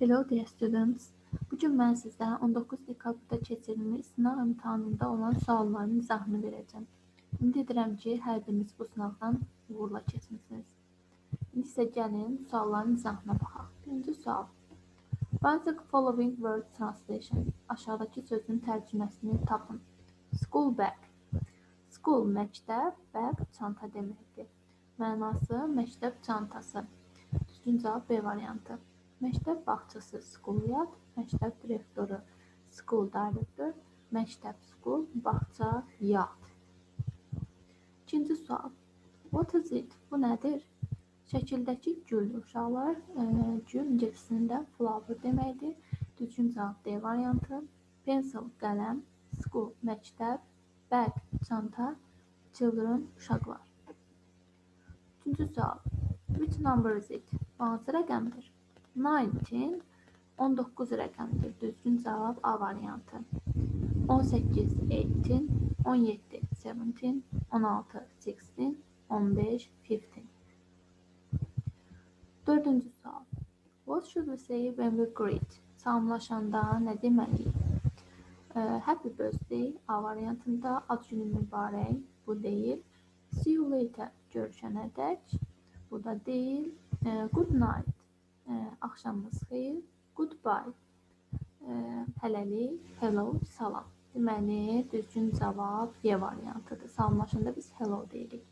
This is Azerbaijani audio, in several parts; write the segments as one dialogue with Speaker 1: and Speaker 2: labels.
Speaker 1: Hello dear students. Bu gün mən sizə 19 dekabrda keçirilmiş sınaq imtahanında olan sualların izahını verəcəm. Ümid edirəm ki, hər biriniz bu sınavdan uğurla keçmisiniz. İndi isə gəlin sualların izahına baxaq. Birinci sual. The following word translation. Aşağıdakı sözün tərcüməsini tapın. School bag. School məktəb, bag çanta deməkdir. Mənası məktəb çantası. Düzgün cavab B variantı. Məktəb bağçası school yard, məktəb direktoru school director, məktəb school, bağça yard. İkinci sual. What is it? Bu nədir? Şəkildəki gül uşaqlar, e, gül ingiliscəsində flower deməkdir. Düzgün cavab D variantı. Pencil qələm, school məktəb, bag çanta, children uşaqlar. Üçüncü sual. Which number is it? Bu hansı rəqəmdir? 19 19 rəqəmdir. Düzgün cavab A variantı. 18 18 17 17 16 16 15 15 Dördüncü sual. What should we say when we greet? Salamlaşanda nə deməliyik? Happy birthday A variantında ad günün mübarək. Bu deyil. See you later. Görüşənə dək. Bu da deyil. Good night. Axşamınız xeyir. Goodbye. Hələlik. Hello, salam. Deməli, düzgün cavab Y variantıdır. Salamlaşanda biz hello deyirik.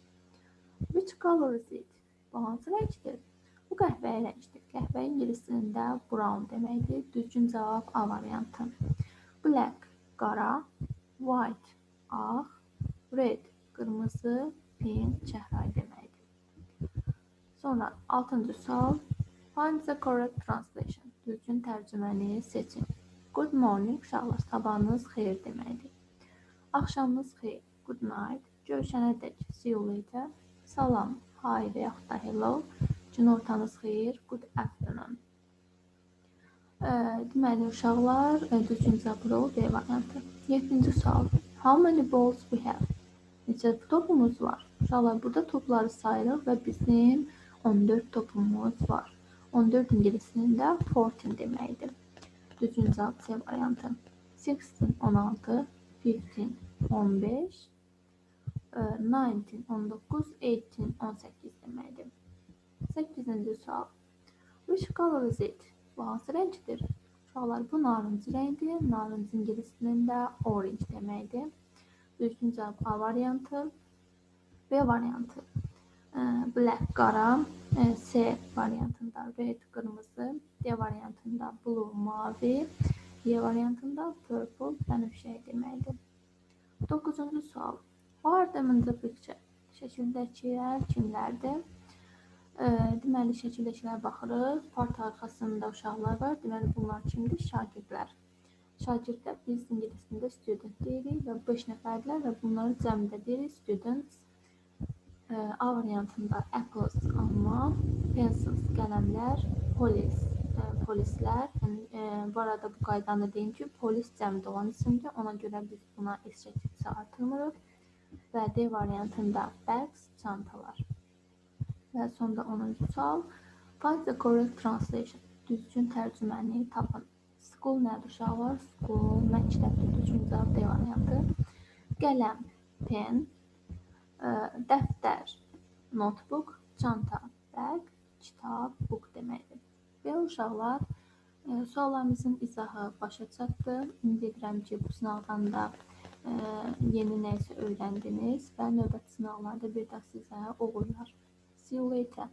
Speaker 1: Which color is it? Bu hansı rəngdir? Bu qəhvəyi rəngdir. Qəhvə ingiliscəsində brown deməkdir. Düzgün cavab A variantı. Black, qara, white, ağ, red, qırmızı, pink, çəhrayı deməkdir. Sonra 6-cı sual. Find the correct translation. Düzgün tərcüməni seçin. Good morning uşaqlar, sabahınız xeyir deməkdir. Axşamınız xeyir. Good night. Görüşənədək. See you later. Salam. Hi və yaxud da hello. Günortanız xeyir. Good afternoon. Deməli uşaqlar, düzgün cavab B variantı. 7-ci sual. How many balls we have? Neçə topumuz var? Uşaqlar, burada topları sayırıq və bizim 14 topumuz var. 14 ingiliscəsində 14 deməkdir. Düzgün cavab C variantı. 16 16, 15 15, 19 19, 18 18 deməkdir. 8-ci sual. Which color is it? Bu hansı rəngdir? Uşaqlar bu narıncı rəngdir. Narıncı ingiliscəsində orange deməkdir. Düzgün cavab A variantı. B variantı. Black qara, C variantında red qırmızı, D variantında blue mavi, Y variantında purple bənövşəyi deməkdir. 9-cu sual. Who are the picture? Şəkildəkilər kimlərdir? E, deməli şəkildəkilər baxırıq. Parta arxasında uşaqlar var. Deməli bunlar kimdir? Şagirdlər. Şagirdlər biz ingiliscəsində student deyirik və 5 nəfərdirlər və bunları cəmdə deyirik students. A variantında apples alma, pencils qələmlər, polis polislər. Yəni bu arada bu qaydanı deyim ki, polis cəmdə olan isimdir. Ona görə biz buna s şəkildə artırmırıq. Və D variantında bags çantalar. Və sonda 10-cu sual. Find the correct translation. Düzgün tərcüməni tapın. School nədir uşaqlar? School məktəbdir. Düzgün cavab D variantı. Qələm, pen, dəftər, notebook, çanta, bag, kitab, book deməkdir. Belə uşaqlar, suallarımızın izahı başa çatdı. Ümid edirəm ki, bu sınavdan da yeni nə isə öyrəndiniz və növbəti sınavlarda bir daha sizə uğurlar. See you later.